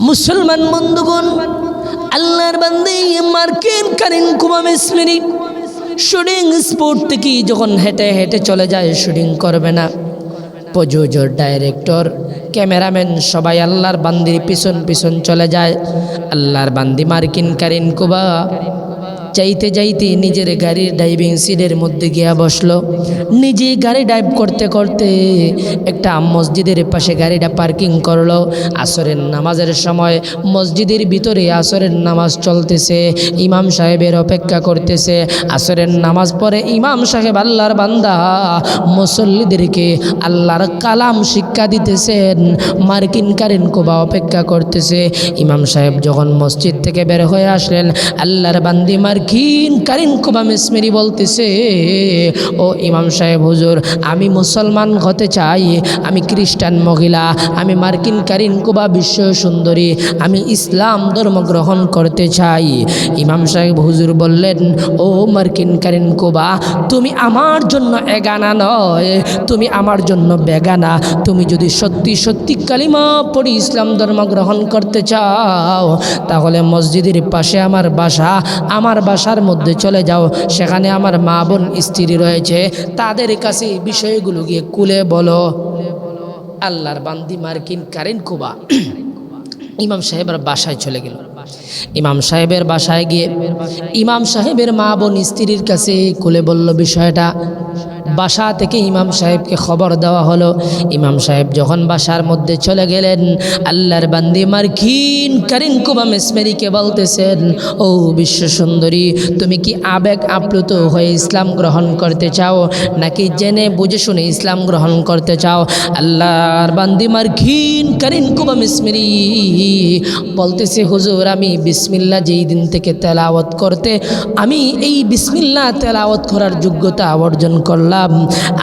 মুসলমান বন্ধুগণ, আল্লাহর বান্দে মার্কিন কারিন কুমা ইসমিরি শুটিং স্পোর্ট থেকে যখন হেঁটে হেঁটে চলে যায়, শুটিং করবে না। প্রযোজক, ডাইরেক্টর, ক্যামেরাম্যান সবাই আল্লাহর বান্দির পিছন পিছন চলে যায়। আল্লাহর বান্দি মার্কিন কারিন কুবা চাইতে যাইতে নিজের গাড়ির ড্রাইভিং সিটের মধ্যে গিয়া বসল। নিজে গাড়ি ড্রাইভ করতে করতে একটা মসজিদের পাশে গাড়িটা পার্কিং করল। আসরের নামাজের সময় মসজিদের ভিতরে আসরের নামাজ চলতেছে। ইমাম সাহেবের অপেক্ষা করতেছে। আসরের নামাজ পড়ে ইমাম সাহেব আল্লাহর বান্দা। মুসল্লিদেরকে আল্লাহর কালাম শিক্ষা দিতেছেন। মার্কিন কারিন কোবা অপেক্ষা করতেছে। ইমাম সাহেব যখন মসজিদ থেকে বের হয়ে আসলেন, আল্লাহর বান্দি মার্কিন কারিন কোবা মেসমেরি বলতেছে। ও ইমাম সাহেব, হুজুর, আমি মুসলমান হতে চাই, আমি খ্রিস্টান মহিলা, আমি মার্কিন কারিন কোবা বিশ্ব সুন্দরী, আমি ইসলাম ধর্ম গ্রহণ করতে চাই। ইমাম সাহেব, হুজুর বললেন, ও মার্কিন কারিন কোবা, তুমি আমার জন্য এগানা নয়, তুমি আমার জন্য বেগানা। তুমি যদি সত্যি সত্যি কালিমা পড়ি ইসলাম ধর্ম গ্রহণ করতে চাও, তাহলে মসজিদের পাশে আমার বাসা, আমার বাসার মধ্যে চলে যাও। সেখানে আমার মা বোন, স্ত্রী রয়েছে। তাদের কাছে বিষয়গুলো গিয়ে কুলে বলো। আল্লাহর বান্দি মার্কিন কারেন্ট কুবা। ইমাম সাহেবের বাসায় চলে গেল। ইমাম সাহেবের বাসায় গিয়ে ইমাম সাহেবের মা বোন, স্ত্রীর কাছে কুলে বলল বিষয়টা। বাসা থেকে ইমাম সাহেবকে খবর দেওয়া হলো। ইমাম সাহেব যখন বাসার মধ্যে চলে গেলেন, আল্লাহর বান্দি মার্কিন কারিন কুবা মেসমেরিকে বলতেছেন, ও বিশ্ব সুন্দরী, তুমি কি আবেগ আপ্লুত হয়ে ইসলাম গ্রহণ করতে চাও? নাকি জেনে বুঝে শুনে ইসলাম গ্রহণ করতে চাও? আল্লাহর বান্দি মার্কিন কারিন কুবা মেসমেরি বলতেছে, হুজুর, আমি বিসমিল্লা যেই দিন থেকে তেলাওয়াত করতে, আমি এই বিসমিল্লা তেলাওয়াত করার যোগ্যতা অর্জন করলাম।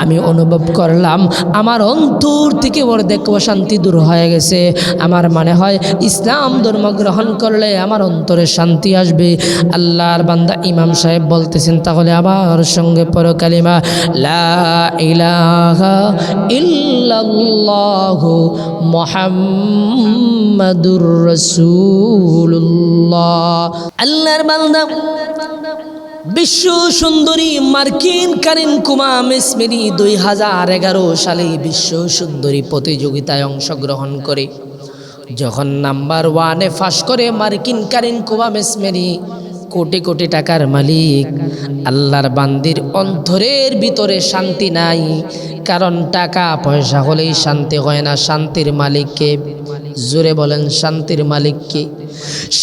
আমি অনুভব করলাম, আমার অন্তর থেকে অর্ধেক অশান্তি দূর হয়ে গেছে। আমার মনে হয় ইসলাম ধর্ম গ্রহণ করলে আমার অন্তরে শান্তি আসবে। আল্লাহর বান্দা ইমাম সাহেব বলতেছেন, তাহলে আমার সঙ্গে পর কালিমা মুহাম্মাদুর রাসূলুল্লাহ। আল্লাহর বান্দা বিশ্ব সুন্দরী মার্কিন কারিন কুমা মেসমেরি দুই হাজার এগারো সালে বিশ্ব সুন্দরী প্রতিযোগিতায় অংশগ্রহণ করে। যখন নাম্বার ওয়ানে ফাঁস করে মার্কিন কারিন কুমা মেসমেরি কোটি কোটি টাকার মালিক, আল্লাহর বান্দির অন্তরের ভিতরে শান্তি নাই, কারণ টাকা পয়সা হলেই শান্তি হয় না, শান্তির মালিককে। জোরে বলেন, শান্তির মালিককে।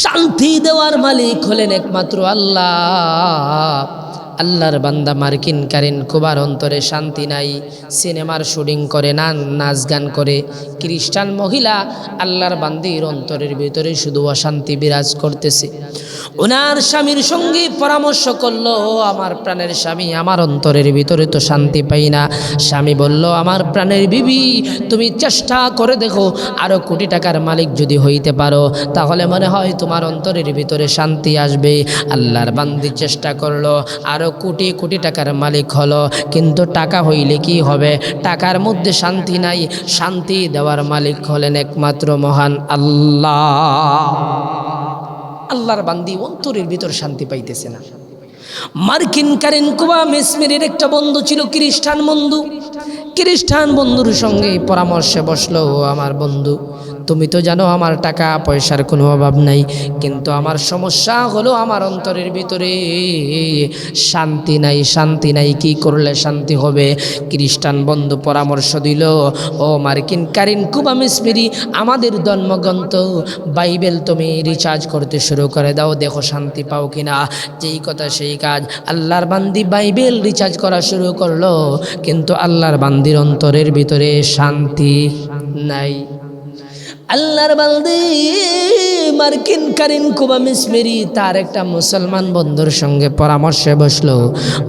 শান্তি দেওয়ার মালিক হলেন একমাত্র আল্লাহ। আল্লাহর বান্দা মার্কিন কারিন কুবার অন্তরে শান্তি নাই, সিনেমার শুটিং করে না নাচ গান করে। খ্রিস্টান মহিলা আল্লাহর বান্দির অন্তরের ভিতরে শুধু অশান্তি বিরাজ করতেছে। ওনার স্বামীর সঙ্গে পরামর্শ করল, আমার প্রাণের স্বামী আমার অন্তরের ভিতরে তো শান্তি পাই না। স্বামী বলল, আমার প্রাণের বিবি, তুমি চেষ্টা করে দেখো আরও কোটি টাকার মালিক যদি হইতে পারো, তাহলে মনে হয় তোমার অন্তরের ভিতরে শান্তি আসবে। আল্লাহর বান্দি চেষ্টা করল আরও কোটি কোটি টাকার মালিক হলো। কিন্তু টাকা হইলে কি হবে? টাকার মধ্যে শান্তি নাই, শান্তি দেওয়ার মালিক হলেন একমাত্র মহান আল্লাহ। আল্লাহর বান্দি অন্তরের ভিতর শান্তি পাইতেছে না। মার্কিন কারেন কুবা মেসমেরের একটা বন্ধু ছিল খ্রিস্টান বন্ধু। খ্রিস্টান বন্ধুর সঙ্গে পরামর্শে বসল আমার বন্ধু তুমি তো জানো আমার টাকা পয়সার কোনো অভাব নাই, কিন্তু আমার সমস্যা হলো আমার অন্তরের ভিতরে শান্তি নাই শান্তি নাই, কি করলে শান্তি হবে? খ্রিস্টান বন্ধু পরামর্শ দিল, ও মার্কিন কারিন কুবা মিসমিরি আমাদের ধর্মগ্রন্থ, বাইবেল তুমি রিচার্জ করতে শুরু করে দাও, দেখো শান্তি পাও কিনা? যেই কথা সেই কাজ, আল্লাহর বান্দি বাইবেল রিচার্জ করা শুরু করল, কিন্তু আল্লাহর বান্দির অন্তরের ভিতরে শান্তি নাই। আল্লাহর বান্দি, মার্কিন কারিন কুবা মিসমেরি তার একটা মুসলমান বন্ধুর সঙ্গে পরামর্শে বসল।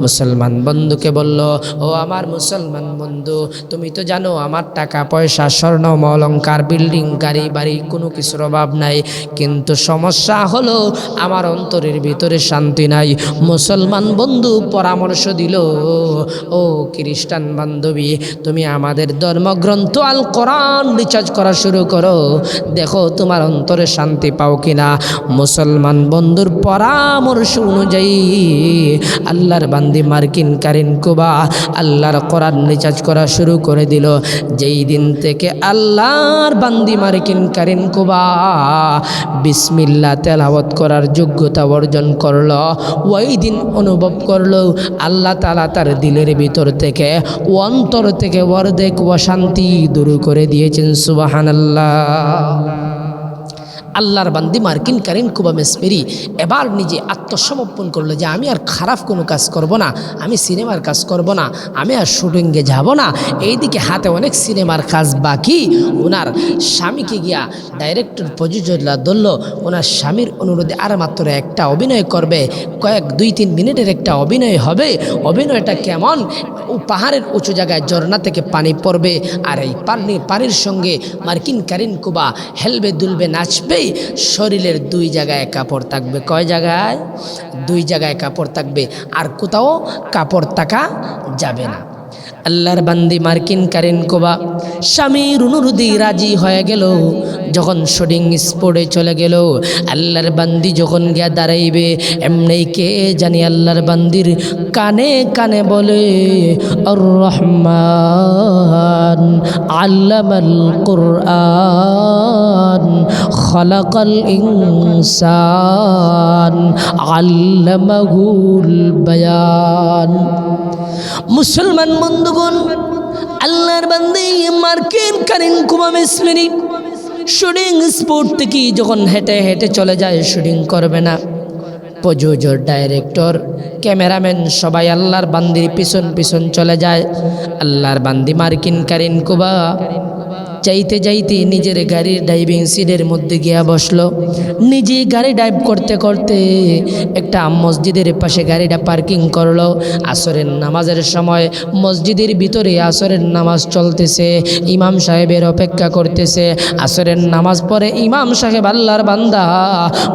মুসলমান বন্ধুকে বলল, ও আমার মুসলমান বন্ধু, তুমি তো জানো আমার টাকা, পয়সা, স্বর্ণ অলঙ্কার বিল্ডিং, গাড়ি, বাড়ি, কোনো কিছুর অভাব নাই। কিন্তু সমস্যা হলো, আমার অন্তরের ভিতরে শান্তি নাই। মুসলমান বন্ধু পরামর্শ দিল, ও খ্রিস্টান বান্ধবী, তুমি আমাদের ধর্মগ্রন্থ আল কোরআন রিচার্জ করা শুরু করো। দেখো তোমার অন্তরে শান্তি পাও কিনা? মুসলমান বন্ধুর পরামর্শ অনুযায়ী আল্লাহর বান্দি মার্কিন কারিন কুবা আল্লাহর করার রিচার্জ করা শুরু করে দিল। যেই দিন থেকে আল্লাহর বান্দি মার্কিন কারিন কুবা বিসমিল্লা তেলাওয়াত করার যোগ্যতা অর্জন করল, ওই দিন অনুভব করল আল্লাহ তালা তার দিলের ভিতর থেকে অন্তর থেকে অর্ধেক অশান্তি দূর করে দিয়েছেন সুবাহান আল্লাহ। আল্লাহর বান্দি মার্কিন কারিন কুবা মেসমেরি এবার নিজে আত্মসমর্পণ করল যে আমি আর খারাপ কোনো কাজ করব না, আমি সিনেমার কাজ করব না, আমি আর শুটিংয়ে যাব না। এইদিকে হাতে অনেক সিনেমার কাজ বাকি। ওনার স্বামীকে গিয়া ডাইরেক্টর প্রযোজকরা ধরল। ওনার স্বামীর অনুরোধে আর মাত্র একটা অভিনয় করবে। কয়েক দুই তিন মিনিটের একটা অভিনয় হবে। অভিনয়টা কেমন? পাহাড়ের উঁচু জায়গায় ঝর্ণা থেকে পানি পড়বে। আর এই পানি পানির সঙ্গে মার্কিন কারিন কুবা হেলবে দুলবে নাচবে। শরীরের দুই জায়গায় কাপড় থাকবে। কয় জায়গায়? দুই জায়গায় কাপড় থাকবে। আর কোথাও কাপড় থাকা যাবে না। আল্লাহর বান্দি মার্কিন কারিন কোবা। স্বামীর অনুরোধে রাজি হয়ে গেল। যখন শুটিং স্পোর্টে চলে গেল, আল্লাহর বান্দি যখন গিয়া দাঁড়াইবে, এমনি কে জানি আল্লাহর বান্দির কানে কানে বলে রহমান আল্লামাল কোরআন, খলাকাল ইনসান, আল্লামাহুল বায়ান। মুসলমান বন্ধুগণ, আল্লাহর বান্দি মার্কিন কারিন কুমা শুটিং স্পোর্ট থেকে যখন হেঁটে হেঁটে চলে যায়, শুটিং করবে না। প্রযোজক, ডাইরেক্টর, ক্যামেরাম্যান সবাই আল্লাহর বান্দির পিছন পিছন চলে যায়। আল্লাহর বান্দি মার্কিন কারিন কুবা? চাইতে চাইতে নিজের গাড়ির ড্রাইভিং সিটের মধ্যে গিয়া বসল। নিজে গাড়ি ড্রাইভ করতে করতে একটা মসজিদের পাশে গাড়িটা পার্কিং করল। আসরের নামাজের সময় মসজিদের ভিতরে আসরের নামাজ চলতেছে। ইমাম সাহেবের অপেক্ষা করতেছে। আসরের নামাজ পড়ে ইমাম সাহেব আল্লাহর বান্দা।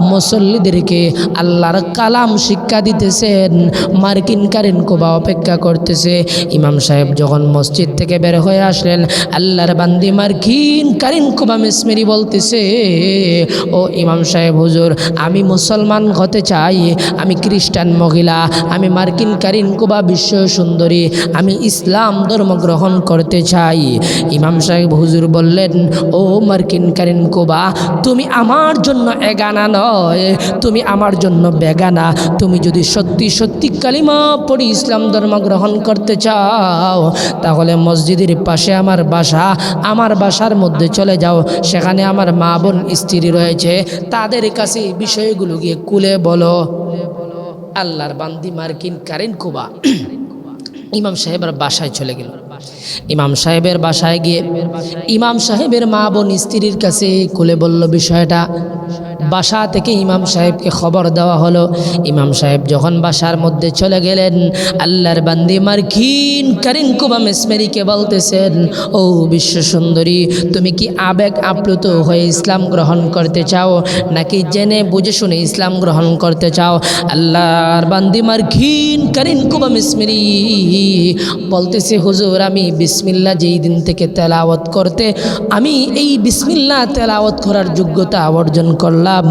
মুসল্লিদেরকে আল্লাহর কালাম শিক্ষা দিতেছেন। মার্কিন কারেন কোবা অপেক্ষা করতেছে। ইমাম সাহেব যখন মসজিদ থেকে বের হয়ে আসলেন, আল্লাহর বান্দি মার্কিন কারিন কোবা মেসমেরি বলতেছে, ও ইমাম সাহেব হুজুর, আমি মুসলমান হতে চাই, আমি খ্রিস্টান মহিলা, আমি মার্কিন কারিন কোবা বিশ্ব সুন্দরী, আমি ইসলাম ধর্ম গ্রহণ করতে চাই। ইমাম সাহেব হুজুর বললেন, ও মার্কিন কারিন কোবা, তুমি আমার জন্য এগানা নয়, তুমি আমার জন্য বেগানা। তুমি যদি সত্যি সত্যি কালিমা পড়ি ইসলাম ধর্ম গ্রহণ করতে চাও, তাহলে মসজিদের পাশে আমার বাসা, আমার বাসার মধ্যে চলে যাও। সেখানে আমার মা বোন, স্ত্রী রয়েছে। তাদের কাছে বিষয়গুলো গিয়ে কুলে বলো। আল্লাহর বান্দি মার্কিন কারেন কুবা। ইমাম সাহেবের বাসায় চলে গেল। ইমাম সাহেবের বাসায় গিয়ে ইমাম সাহেবের মা বোন, স্ত্রীর কাছে কুলে বলল বিষয়টা। বাসা থেকে ইমাম সাহেবকে খবর দেওয়া হলো। ইমাম সাহেব যখন বাসার মধ্যে চলে গেলেন, আল্লাহর বান্দি মার্কিন কারিন মেসমেরিকে বলতেছেন, ও বিশ্ব সুন্দরী, তুমি কি আবেগ আপ্লুত হয়ে ইসলাম গ্রহণ করতে চাও? নাকি জেনে বুঝে শুনে ইসলাম গ্রহণ করতে চাও? আল্লাহর বান্দি মার্কিন কারিন মেসমেরি বলতেছে, হুজুর, আমি বিসমিল্লা যেই দিন থেকে তেলাওয়াত করতে, আমি এই বিসমিল্লা তেলাওয়াত করার যোগ্যতা অর্জন করলাম,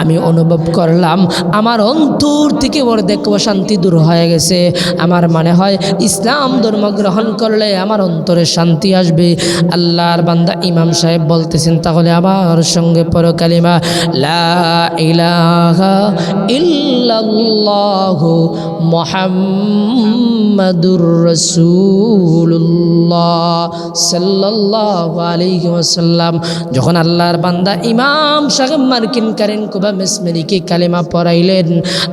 আমি অনুভব করলাম, আমার অন্তর থেকে অর্ধেক শান্তি দূর হয়ে গেছে। আমার মনে হয় ইসলাম ধর্ম গ্রহণ করলে আমার অন্তরে শান্তি আসবে। আল্লাহর বান্দা ইমাম সাহেব বলতেছেন, তাহলে আমার সঙ্গে পর কালিমা, লা ইলাহা মোহাম্মদুর রসুল্লাহ সাল্লাল্লাহু আলাইহি ওয়াসাল্লাম। যখন আল্লাহর বান্দা ইমাম সাহেব মার্কিন কারেন কুবা মেসমেরিকে কালেমা পড়াইলেন,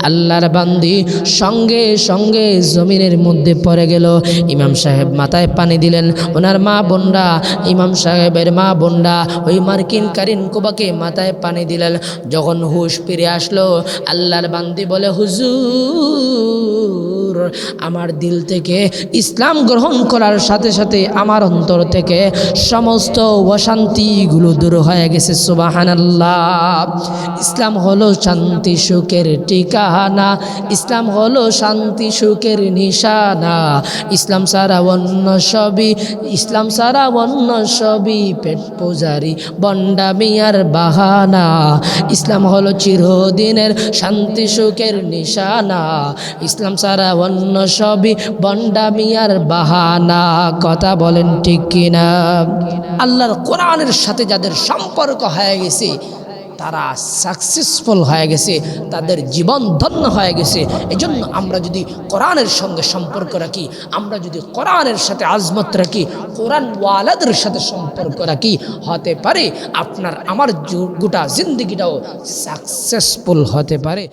আল্লাহর বান্দি সঙ্গে সঙ্গে জমিনের মধ্যে পড়ে গেল। ইমাম সাহেব মাথায় পানি দিলেন, ওনার মা বোনরা, ইমাম সাহেবের মা বোনরা, ওই মার্কিন কারিন কুবাকে মাথায় পানি দিলেন। যখন হুশ ফিরে আসলো, আল্লাহর বান্দি বলে, হুজুর Ooh. আমার দিল থেকে ইসলাম গ্রহণ করার সাথে সাথে আমার অন্তর থেকে সমস্ত অশান্তিগুলো দূর হয়ে গেছে সুবাহান ইসলাম হলো শান্তি, সুখের ঠিকানা। ইসলাম হলো শান্তি, সুখের নিশানা। ইসলাম সারা অন্য সবই, ইসলাম সারা অন্য সবই পেট পূজারি বন্ডা মিয়ার বাহানা। ইসলাম হলো চিরদিনের শান্তি, সুখের নিশানা। ইসলাম সারা অন্য সবই বন্ডা মিয়ার বাহানা। কথা বলেন ঠিক কিনা? আল্লাহর কোরআনের সাথে যাদের সম্পর্ক হয়ে গেছে, তারা সাকসেসফুল হয়ে গেছে, তাদের জীবন ধন্য হয়ে গেছে। এজন্য আমরা যদি কোরআনের সঙ্গে সম্পর্ক রাখি, আমরা যদি কোরআনের সাথে আজমত রাখি কোরআন ওয়ালাদের সাথে সম্পর্ক রাখি, হতে পারে আপনার, আমার গোটা জিন্দগিটাও সাকসেসফুল হতে পারে।